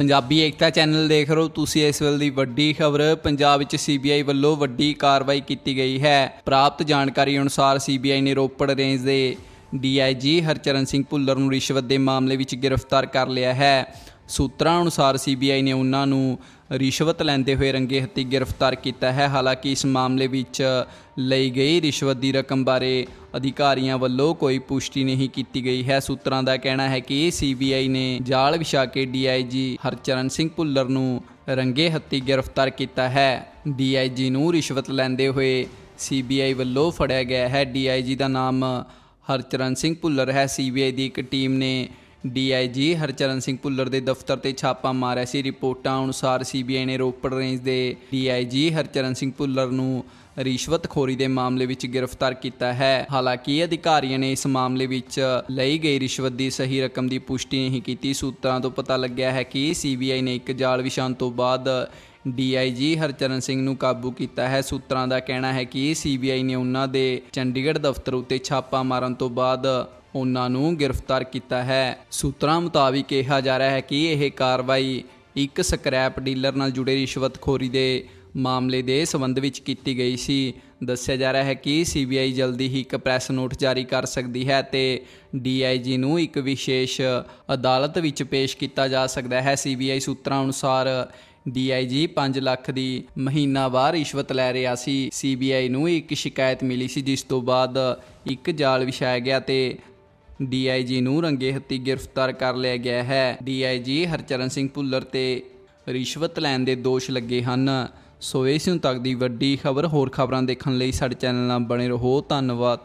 ਪੰਜਾਬੀ ਏਕਤਾ channel ਦੇਖ ਰਹੇ ਹੋ, ਤੁਸੀਂ ਇਸ ਵੇਲੇ ਦੀ ਵੱਡੀ ਖਬਰ, ਪੰਜਾਬ ਵਿੱਚ ਸੀਬੀਆਈ ਵੱਲੋਂ ਵੱਡੀ ਕਾਰਵਾਈ ਕੀਤੀ ਗਈ ਹੈ। ਪ੍ਰਾਪਤ ਜਾਣਕਾਰੀ ਅਨੁਸਾਰ ਸੀਬੀਆਈ ਨੇ ਰੋਪੜ ਰੇਂਜ ਦੇ ਡੀਆਈਜੀ ਹਰਚਰਨ ਸਿੰਘ ਭੁੱਲਰ ਨੂੰ ਰਿਸ਼ਵਤ ਦੇ ਮਾਮਲੇ ਵਿੱਚ ਗ੍ਰਿਫਤਾਰ ਕਰ ਲਿਆ ਹੈ। ਸੂਤਰਾਂ ਅਨੁਸਾਰ ਸੀਬੀਆਈ ਨੇ ਉਹਨਾਂ ਨੂੰ ਰਿਸ਼ਵਤ ਲੈਂਦੇ ਹੋਏ ਰੰਗੇ ਹੱਥੀਂ ਗ੍ਰਿਫਤਾਰ ਕੀਤਾ ਹੈ। ਹਾਲਾਂਕਿ ਇਸ ਮਾਮਲੇ ਵਿੱਚ ਲਈ ਗਈ ਰਿਸ਼ਵਤ ਦੀ ਰਕਮ ਬਾਰੇ ਅਧਿਕਾਰੀਆਂ ਵੱਲੋਂ ਕੋਈ ਪੁਸ਼ਟੀ ਨਹੀਂ ਕੀਤੀ ਗਈ ਹੈ। ਸੂਤਰਾਂ ਦਾ ਕਹਿਣਾ ਹੈ ਕਿ ਸੀਬੀਆਈ ਨੇ ਜਾਲ ਵਿਛਾ ਕੇ ਡੀਆਈਜੀ ਹਰਚਰਨ ਸਿੰਘ ਭੁੱਲਰ ਨੂੰ ਰੰਗੇ ਹੱਥੀਂ ਗ੍ਰਿਫਤਾਰ ਕੀਤਾ ਹੈ। ਡੀਆਈਜੀ ਨੂੰ ਰਿਸ਼ਵਤ ਲੈਂਦੇ ਹੋਏ ਸੀਬੀਆਈ ਵੱਲੋਂ ਫੜਿਆ ਗਿਆ ਹੈ। ਡੀਆਈਜੀ ਦਾ ਨਾਮ ਹਰਚਰਨ ਸਿੰਘ ਭੁੱਲਰ ਹੈ। ਸੀਬੀਆਈ ਦੀ ਇੱਕ ਟੀਮ ਨੇ ਡੀਆਈਜੀ ਹਰਚਰਨ ਸਿੰਘ ਭੁੱਲਰ ਦੇ ਦਫ਼ਤਰ ਤੇ ਛਾਪਾ ਮਾਰਿਆ ਸੀ। ਰਿਪੋਰਟਾਂ ਅਨੁਸਾਰ ਸੀਬੀਆਈ ਨੇ ਰੋਪੜ ਰੇਂਜ ਦੇ ਡੀਆਈਜੀ ਹਰਚਰਨ ਸਿੰਘ ਭੁੱਲਰ ਨੂੰ ਰਿਸ਼ਵਤਖੋਰੀ ਦੇ ਮਾਮਲੇ ਵਿੱਚ ਗ੍ਰਿਫਤਾਰ ਕੀਤਾ ਹੈ। ਹਾਲਾਂਕਿ ਅਧਿਕਾਰੀਆਂ ਨੇ ਇਸ ਮਾਮਲੇ ਵਿੱਚ ਲਈ ਗਈ ਰਿਸ਼ਵਤ ਦੀ ਸਹੀ ਰਕਮ ਦੀ ਪੁਸ਼ਟੀ ਨਹੀਂ ਕੀਤੀ। ਸੂਤਰਾਂ ਤੋਂ ਪਤਾ ਲੱਗਿਆ ਹੈ ਕਿ ਸੀਬੀਆਈ ਨੇ ਇੱਕ ਜਾਲ ਵਿਛਾਉਣ ਤੋਂ ਬਾਅਦ ਡੀਆਈਜੀ ਹਰਚਰਨ ਸਿੰਘ ਨੂੰ ਕਾਬੂ ਕੀਤਾ ਹੈ। ਸੂਤਰਾਂ ਦਾ ਕਹਿਣਾ ਹੈ ਕਿ ਸੀਬੀਆਈ ਨੇ ਉਹਨਾਂ ਦੇ ਚੰਡੀਗੜ੍ਹ ਦਫ਼ਤਰ ਉੱਤੇ ਛਾਪਾ ਮਾਰਨ ਤੋਂ ਬਾਅਦ ਉਹਨਾਂ ਨੂੰ ਗ੍ਰਿਫਤਾਰ ਕੀਤਾ ਹੈ। ਸੂਤਰਾਂ ਮੁਤਾਬਿਕ ਕਿਹਾ ਜਾ ਰਿਹਾ ਹੈ ਕਿ ਇਹ ਕਾਰਵਾਈ ਇੱਕ ਸਕ੍ਰੈਪ ਡੀਲਰ ਨਾਲ ਜੁੜੇ ਰਿਸ਼ਵਤਖੋਰੀ ਦੇ ਮਾਮਲੇ ਦੇ ਸਬੰਧ ਵਿੱਚ ਕੀਤੀ ਗਈ ਸੀ। ਦੱਸਿਆ ਜਾ ਰਿਹਾ ਹੈ ਕਿ ਸੀਬੀਆਈ ਜਲਦੀ ਹੀ ਇੱਕ ਪ੍ਰੈਸ ਨੋਟ ਜਾਰੀ ਕਰ ਸਕਦੀ ਹੈ ਤੇ ਡੀਆਈਜੀ ਨੂੰ ਇੱਕ ਵਿਸ਼ੇਸ਼ ਅਦਾਲਤ ਵਿੱਚ ਪੇਸ਼ ਕੀਤਾ ਜਾ ਸਕਦਾ ਹੈ। ਸੀਬੀਆਈ ਸੂਤਰਾਂ ਅਨੁਸਾਰ ਡੀਆਈਜੀ 5 ਲੱਖ ਦੀ ਮਹੀਨਾਵਾਰ ਰਿਸ਼ਵਤ ਲੈ ਰਿਹਾ ਸੀ। ਸੀਬੀਆਈ ਨੂੰ ਇੱਕ ਸ਼ਿਕਾਇਤ ਮਿਲੀ ਸੀ, ਜਿਸ ਤੋਂ ਬਾਅਦ ਇੱਕ ਜਾਲ ਵਿਛਾਇਆ ਗਿਆ ਤੇ ਡੀਆਈਜੀ ਨੂੰ ਰੰਗੇ ਹੱਥੀ ਗ੍ਰਿਫਤਾਰ ਕਰ ਲਿਆ ਗਿਆ ਹੈ। ਡੀਆਈਜੀ ਹਰਚਰਨ ਸਿੰਘ ਭੁੱਲਰ ਤੇ ਰਿਸ਼ਵਤ ਲੈਣ ਦੇ ਦੋਸ਼ ਲੱਗੇ ਹਨ। ਸੋ ਇਸ ਨੂੰ ਤੱਕ ਦੀ ਵੱਡੀ ਖਬਰ। ਹੋਰ ਖਬਰਾਂ ਦੇਖਣ ਲਈ ਸਾਡੇ ਚੈਨਲ ਨਾਲ ਬਣੇ ਰਹੋ। ਧੰਨਵਾਦ।